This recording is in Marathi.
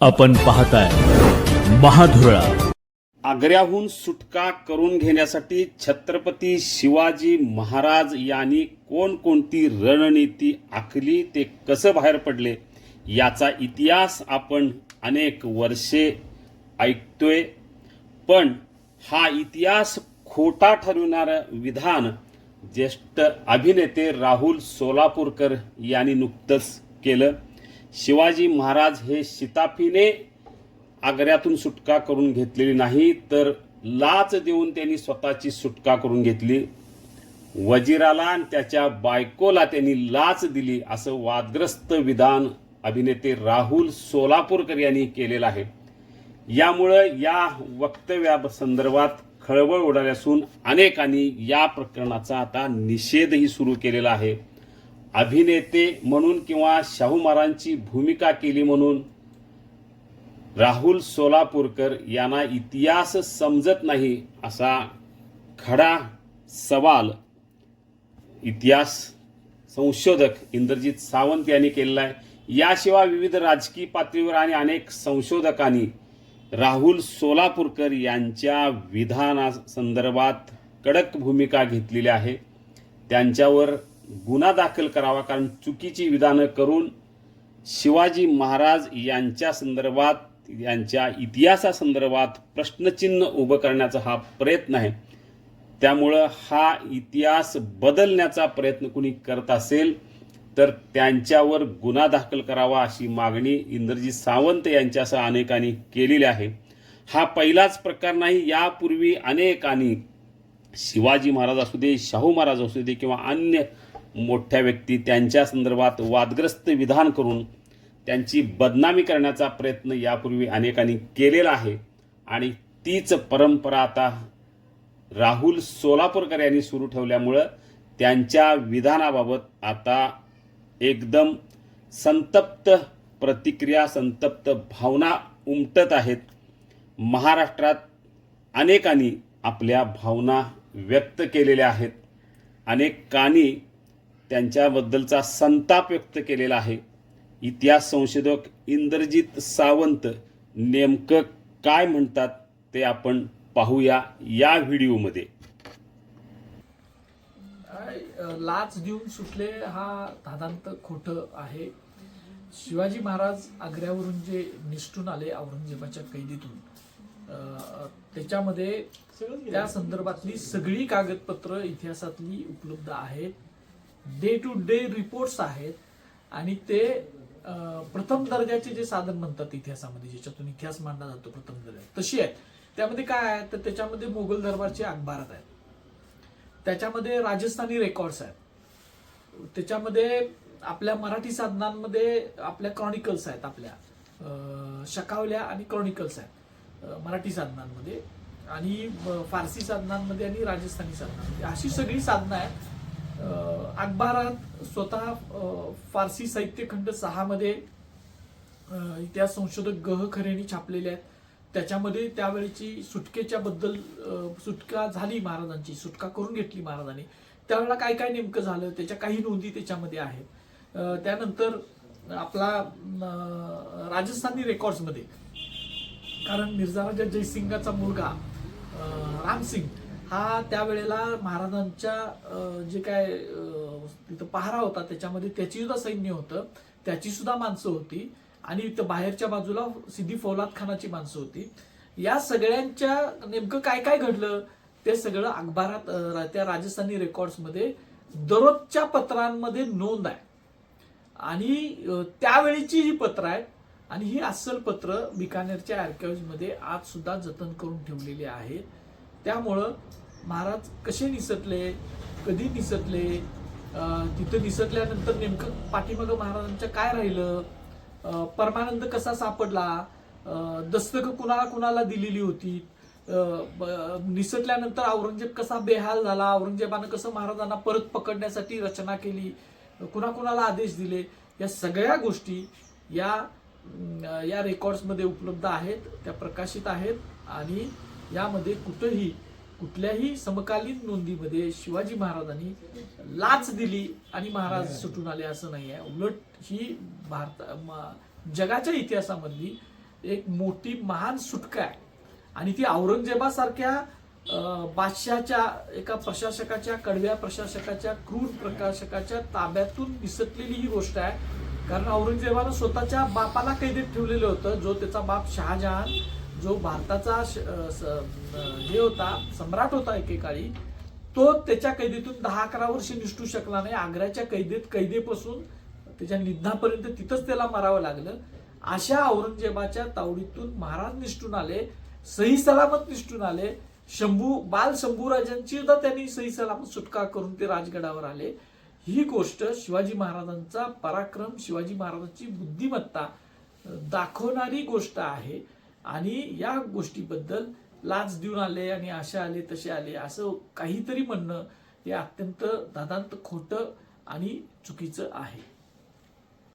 आपण पाहताय महाधुरळा. आग्र्याहून सुटका करून घेण्यासाठी छत्रपती शिवाजी महाराज यांनी कोणकोणती रणनीती आखली ते कसं बाहेर पडले याचा इतिहास आपण अनेक वर्षे ऐकतोय. पण हा इतिहास खोटा ठरविणारं विधान ज्येष्ठ अभिनेते राहुल सोलापूरकर यांनी नुकतंच केलं. शिवाजी महाराज हे शिताफीने आग्र्यातून सुटका करून घेतलेली नाही तर लाच देऊन त्यांनी स्वतःची सुटका करून घेतली. वजीराला आणि त्याच्या बायकोला त्यांनी लाच दिली असं वादग्रस्त विधान अभिनेते राहुल सोलापूरकर यांनी केलेलं आहे. यामुळं या वक्तव्या संदर्भात खळबळ उडाली असून अनेकांनी या प्रकरणाचा आता निषेधही सुरू केलेला आहे. अभिनेते म्हणून किंवा शाहू महाराजांची भूमिका केली म्हणून राहुल सोलापूरकर यांना इतिहास समजत नाही असा खडा सवाल इतिहास संशोधक इंद्रजित सावंत यांनी केलेला आहे. याशिवाय विविध राजकीय पातळीवर आणि अनेक संशोधकांनी राहुल सोलापूरकर यांच्या विधानासंदर्भात कडक भूमिका घेतलेली आहे. त्यांच्यावर गुन्हा दाखल करावा कारण चुकीची विधानं करून शिवाजी महाराज यांच्या संदर्भात यांच्या इतिहासासंदर्भात प्रश्नचिन्ह उभं करण्याचा हा प्रयत्न आहे. त्यामुळं हा इतिहास बदलण्याचा प्रयत्न कुणी करत असेल तर त्यांच्यावर गुन्हा दाखल करावा अशी मागणी इंद्रजी सावंत यांच्यासह अनेकांनी केलेली आहे. हा पहिलाच प्रकार नाही यापूर्वी अनेकांनी शिवाजी महाराज असू दे शाहू महाराज असू दे किंवा अन्य मोठ्या व्यक्ती त्यांच्या संदर्भात वादग्रस्त विधान करून त्यांची बदनामी करण्याचा प्रयत्न यापूर्वी अनेकांनी केलेला आहे. आणि तीच परंपरा आता राहुल सोलापूरकर यांनी सुरू ठेवल्यामुळं त्यांच्या विधानाबाबत आता एकदम संतप्त प्रतिक्रिया संतप्त भावना उमटत आहेत. महाराष्ट्रात अनेकांनी आपल्या भावना व्यक्त केलेल्या आहेत. अनेकांनी त्यांच्याबद्दलचा संताप व्यक्त केलेला आहे. इतिहास संशोधक इंद्रजित सावंत नेमकं काय म्हणतात ते आपण पाहूया या व्हिडिओमध्ये. लाच देऊन सुटले हा धादांत खोटं आहे. शिवाजी महाराज आग्र्यावरून जे निष्ठून आले औरंगजेबाच्या कैदीतून त्याच्यामध्ये त्या संदर्भातली सगळी कागदपत्र इतिहासातली उपलब्ध आहेत. डे टू डे रिपोर्ट्स आहेत आणि ते प्रथम दर्जाचे जे साधन म्हणतात इतिहासामध्ये ज्याच्यातून इतिहास मांडला जातो प्रथम दर्जा तशी आहेत. त्यामध्ये काय आहे? तर त्याच्यामध्ये मोगल दरबारचे अखबारात आहेत. त्याच्यामध्ये राजस्थानी रेकॉर्ड्स आहेत. त्याच्यामध्ये आपल्या मराठी साधनांमध्ये आपल्या क्रॉनिकल्स आहेत आपल्या. शकावल्या आणि क्रॉनिकल्स आहेत मराठी साधनांमध्ये आणि फारसी साधनांमध्ये आणि राजस्थानी साधनांमध्ये. अशी सगळी साधनं आहेत. अखबारात स्वतः फारसी साहित्यखंड सहामध्ये इतिहास संशोधक गह खरेनी छापलेले आहेत. त्याच्यामध्ये त्यावेळेची सुटकेच्या बद्दल सुटका झाली महाराजांची सुटका करून घेतली महाराजांनी. त्यावेळेला काय काय नेमकं झालं त्याच्या काही नोंदी त्याच्यामध्ये आहेत. त्यानंतर आपला राजस्थानी रेकॉर्ड्समध्ये कारण मिर्झा राजा जयसिंगाचा मुलगा रामसिंग हा त्यावेळेला महाराजांच्या जे काय तिथं पहारा होता त्याच्यामध्ये त्याची सुद्धा सैन्य होतं. त्याची सुद्धा माणसं होती. आणि इथं बाहेरच्या बाजूला सिद्धी फौलाद खानाची माणसं होती. या सगळ्यांच्या नेमकं काय काय घडलं? ते सगळं अखबारात त्या राजस्थानी रेकॉर्ड्समध्ये दररोजच्या पत्रांमध्ये नोंद आहे. आणि त्यावेळीची ही पत्र आहेत आणि ही अस्सल पत्र बिकानेरच्या आर्क्यूजमध्ये आज सुद्धा जतन करून ठेवलेली आहेत त्यामुळं महाराज कसे निसटले कधी निसटले तिथं निसटल्यानंतर नेमकं पाठीमागं महाराजांच्या काय राहिलं परमानंद कसा सापडला दस्तकं दस्तक कुणाला कुणाला दिलेली होती ब- निसटल्यानंतर औरंगजेब कसा बेहाल झाला औरंगजेबानं कसं महाराजांना परत पकडण्यासाठी रचना केली कुणाकुणाला आदेश दिले या सगळ्या गोष्टी या या रेकॉर्ड्समध्ये उपलब्ध आहेत त्या प्रकाशित आहेत आणि यामध्ये कुठंही कुठल्याही समकालीन नोंदीमध्ये शिवाजी महाराजांनी लाच दिली आणि महाराज सुटून आले असं नाही आहे. उलट ही भारत जगाच्या इतिहासामधली एक मोठी महान सुटका आहे. आणि ती औरंगजेबासारख्या अं, बादशहाच्या एका प्रशासकाच्या कडव्या प्रशासकाच्या क्रूर प्रशासकाच्या ताब्यातून निसटलेली ही गोष्ट आहे. कारण औरंगजेबानं स्वतःच्या बापाला कैदेत ठेवलेलं होतं. जो त्याचा बाप शहाजहान जो भारताचा श- हे होता सम्राट होता एकेकाळी तो त्याच्या कैदीतून दहा अकरा वर्ष निष्ठू शकला नाही. आग्र्याच्या कैदेत कैदेपासून त्याच्या निधनापर्यंत तिथंच त्याला मारावं लागलं. अशा औरंगजेबाच्या तावडीतून महाराज निष्ठून आले सही सलामत निष्ठून आले. शंभू बाल शंभूराजांची सुद्धा त्यांनी सही सलामत सुटका करून ते राजगडावर आले. ही गोष्ट शिवाजी महाराजांचा पराक्रम शिवाजी महाराजांची बुद्धिमत्ता दाखवणारी गोष्ट आहे. आणि या गोष्टीबद्दल लाच देऊन आले आणि अशा आले तसे आले असं काहीतरी म्हणणं हे अत्यंत दादांत खोटं आणि चुकीचं आहे.